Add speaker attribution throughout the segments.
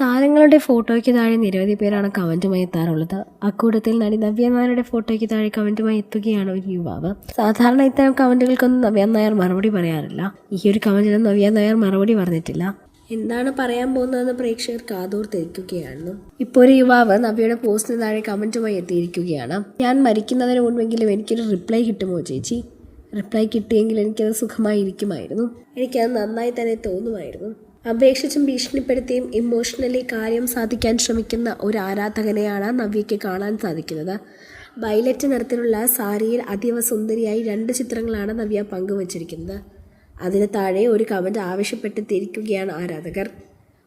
Speaker 1: താരങ്ങളുടെ ഫോട്ടോയ്ക്ക് താഴെ നിരവധി പേരാണ് കമന്റുമായി എത്താറുള്ളത്. അക്കൂട്ടത്തിൽ നടി നവ്യനായരുടെ ഫോട്ടോയ്ക്ക് താഴെ കമന്റുമായി എത്തുകയാണ് ഒരു യുവാവ്. സാധാരണ ഇത്തരം കമന്റുകൾക്കൊന്നും നവ്യ നായർ മറുപടി പറയാറില്ല. ഈ ഒരു കമന്റിനും നവ്യ നായർ മറുപടി പറഞ്ഞിട്ടില്ല. എന്താണ് പറയാൻ പോകുന്നതെന്ന് പ്രേക്ഷകർ കാതോർത്തിരിക്കുകയായിരുന്നു ഇപ്പോൾ ഒരു യുവാവ് നവ്യയുടെ പോസ്റ്റിന് താഴെ കമന്റുമായി എത്തിയിരിക്കുകയാണ്. ഞാൻ മരിക്കുന്നതിന് മുൻപെങ്കിലും എനിക്കൊരു റിപ്ലൈ കിട്ടുമോ ചേച്ചി? റിപ്ലൈ കിട്ടിയെങ്കിൽ എനിക്കത് സുഖമായിരിക്കുമായിരുന്നു. എനിക്കത് നന്നായി തന്നെ തോന്നുമായിരുന്നു. അപേക്ഷിച്ചും ഭീഷണിപ്പെടുത്തിയും ഇമോഷണലി കാര്യം സാധിക്കാൻ ശ്രമിക്കുന്ന ഒരു ആരാധകനെയാണ് നവ്യയ്ക്ക് കാണാൻ സാധിക്കുന്നത്. വയലറ്റ് നിറത്തിലുള്ള സാരിയിൽ അതീവ സുന്ദരിയായി രണ്ട് ചിത്രങ്ങളാണ് നവ്യ പങ്കുവച്ചിരിക്കുന്നത്. അതിന് താഴെ ഒരു കമന്റ് ആവശ്യപ്പെട്ട് ആരാധകർ.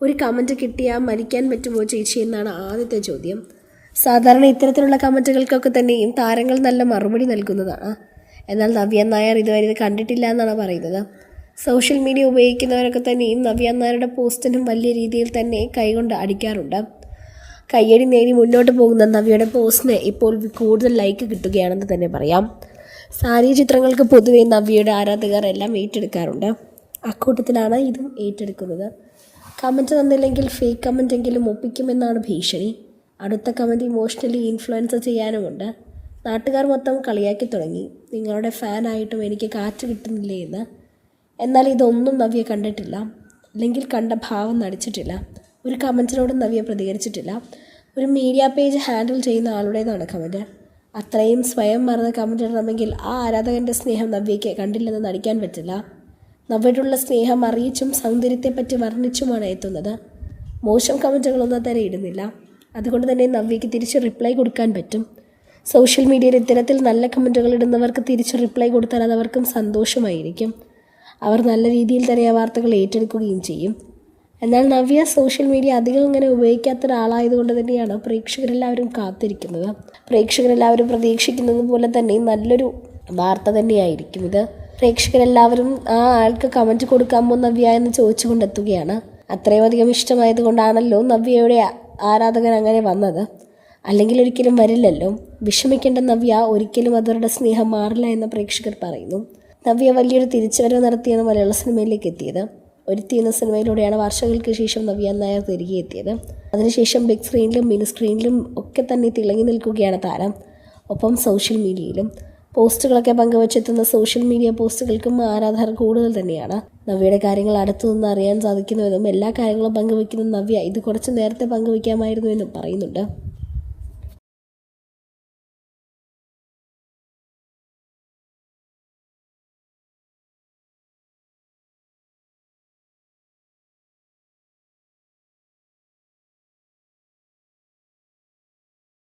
Speaker 1: ഒരു കമന്റ് കിട്ടിയാൽ മരിക്കാൻ പറ്റുമോ ചേച്ചി എന്നാണ് ആദ്യത്തെ ചോദ്യം. സാധാരണ ഇത്തരത്തിലുള്ള കമന്റുകൾക്കൊക്കെ തന്നെയും താരങ്ങൾ നല്ല മറുപടി നൽകുന്നതാണ്. എന്നാൽ നവ്യ നായർ ഇതുവരെ ഇത് കണ്ടിട്ടില്ല എന്നാണ് പറയുന്നത്. സോഷ്യൽ മീഡിയ ഉപയോഗിക്കുന്നവരൊക്കെ തന്നെയും നവ്യ നായരുടെ പോസ്റ്റിനും വലിയ രീതിയിൽ തന്നെ കൈകൊണ്ട് അടിക്കാറുണ്ട്. കയ്യടി നേടി മുന്നോട്ട് പോകുന്ന നവ്യയുടെ പോസ്റ്റിന് ഇപ്പോൾ കൂടുതൽ ലൈക്ക് കിട്ടുകയാണെന്ന് തന്നെ പറയാം. സാരി ചിത്രങ്ങൾക്ക് പൊതുവെ നവ്യയുടെ ആരാധകർ എല്ലാം ഏറ്റെടുക്കാറുണ്ട്. അക്കൂട്ടത്തിലാണ് ഇതും ഏറ്റെടുക്കുന്നത്. കമന്റ് തന്നില്ലെങ്കിൽ ഫേക്ക് കമന്റ് എങ്കിലും ഒപ്പിക്കുമെന്നാണ് ഭീഷണി. അടുത്ത കമന്റ് ഇമോഷണലി ഇൻഫ്ലുവൻസ് ചെയ്യാനുമുണ്ട്. നാട്ടുകാർ മൊത്തം കളിയാക്കി തുടങ്ങി. നിങ്ങളുടെ ഫാനായിട്ടും എനിക്ക് കാറ്റ് കിട്ടുന്നില്ലേ എന്ന്. എന്നാൽ ഇതൊന്നും നവ്യ കണ്ടിട്ടില്ല. അല്ലെങ്കിൽ കണ്ട ഭാവം നടിച്ചിട്ടില്ല. ഒരു കമൻസിനോടും നവ്യ പ്രതികരിച്ചിട്ടില്ല. ഒരു മീഡിയ പേജ് ഹാൻഡിൽ ചെയ്യുന്ന ആളുടേതാണ് കമന്റ് അത്രയും സ്വയം മറന്ന് കമന്റ് ഇടണമെങ്കിൽ ആ ആരാധകന്റെ സ്നേഹം നവ്യയ്ക്ക് കണ്ടില്ലെന്ന് നടിക്കാൻ പറ്റില്ല. നവ്യയോടുള്ള സ്നേഹം അറിയിച്ചും സൗന്ദര്യത്തെപ്പറ്റി വർണിച്ചുമാണ് എത്തുന്നത്. മോശം കമന്റുകളൊന്നും തന്നെ ഇടുന്നില്ല. അതുകൊണ്ട് തന്നെ നവ്യയ്ക്ക് തിരിച്ച് റിപ്ലൈ കൊടുക്കാൻ പറ്റും. സോഷ്യൽ മീഡിയയിൽ ഇത്തരത്തിൽ നല്ല കമന്റുകൾ ഇടുന്നവർക്ക് തിരിച്ച് റിപ്ലൈ കൊടുത്താൽ അതവർക്കും സന്തോഷമായിരിക്കും. അവർ നല്ല രീതിയിൽ തന്നെ ആ വാർത്തകൾ ഏറ്റെടുക്കുകയും ചെയ്യും. എന്നാൽ നവ്യ സോഷ്യൽ മീഡിയ അധികം ഇങ്ങനെ ഉപയോഗിക്കാത്ത ഒരാളായതുകൊണ്ട് തന്നെയാണ് പ്രേക്ഷകരെല്ലാവരും കാത്തിരിക്കുന്നത്. പ്രേക്ഷകരെല്ലാവരും പ്രതീക്ഷിക്കുന്നത് പോലെ തന്നെ നല്ലൊരു വാർത്ത തന്നെയായിരിക്കും ഇത് പ്രേക്ഷകരെല്ലാവരും ആ ആൾക്ക് കമന്റ് കൊടുക്കാമോ നവ്യ എന്ന് ചോദിച്ചുകൊണ്ടെത്തുകയാണ്. അത്രയും അധികം ഇഷ്ടമായത് കൊണ്ടാണല്ലോ നവ്യയുടെ ആരാധകൻ അങ്ങനെ വന്നത്. അല്ലെങ്കിൽ ഒരിക്കലും വരില്ലല്ലോ. വിഷമിക്കേണ്ട നവ്യ ഒരിക്കലും അവരുടെ സ്നേഹം മാറില്ല എന്ന് പ്രേക്ഷകർ പറയുന്നു. നവ്യ വലിയൊരു തിരിച്ചുവരവ് നടത്തിയാണ് മലയാള സിനിമയിലേക്ക് എത്തിയത്. ഒരുത്തി എന്ന സിനിമയിലൂടെയാണ് വർഷങ്ങൾക്ക് ശേഷം നവ്യ നായർ തിരികെ എത്തിയത്. അതിനുശേഷം ബിഗ് സ്ക്രീനിലും മിനി സ്ക്രീനിലും ഒക്കെ തന്നെ തിളങ്ങി നിൽക്കുകയാണ് താരം. ഒപ്പം സോഷ്യൽ മീഡിയയിലും. പോസ്റ്റുകളൊക്കെ പങ്കുവച്ചെത്തുന്ന സോഷ്യൽ മീഡിയ പോസ്റ്റുകൾക്കും ആരാധകർ കൂടുതൽ തന്നെയാണ്. നവ്യയുടെ കാര്യങ്ങൾ അടുത്തു നിന്ന് അറിയാൻ സാധിക്കുന്നുവെന്നും എല്ലാ കാര്യങ്ങളും പങ്കുവയ്ക്കുന്ന നവ്യ ഇത് കുറച്ച് നേരത്തെ പങ്കുവയ്ക്കാമായിരുന്നു എന്നും പറയുന്നുണ്ട്.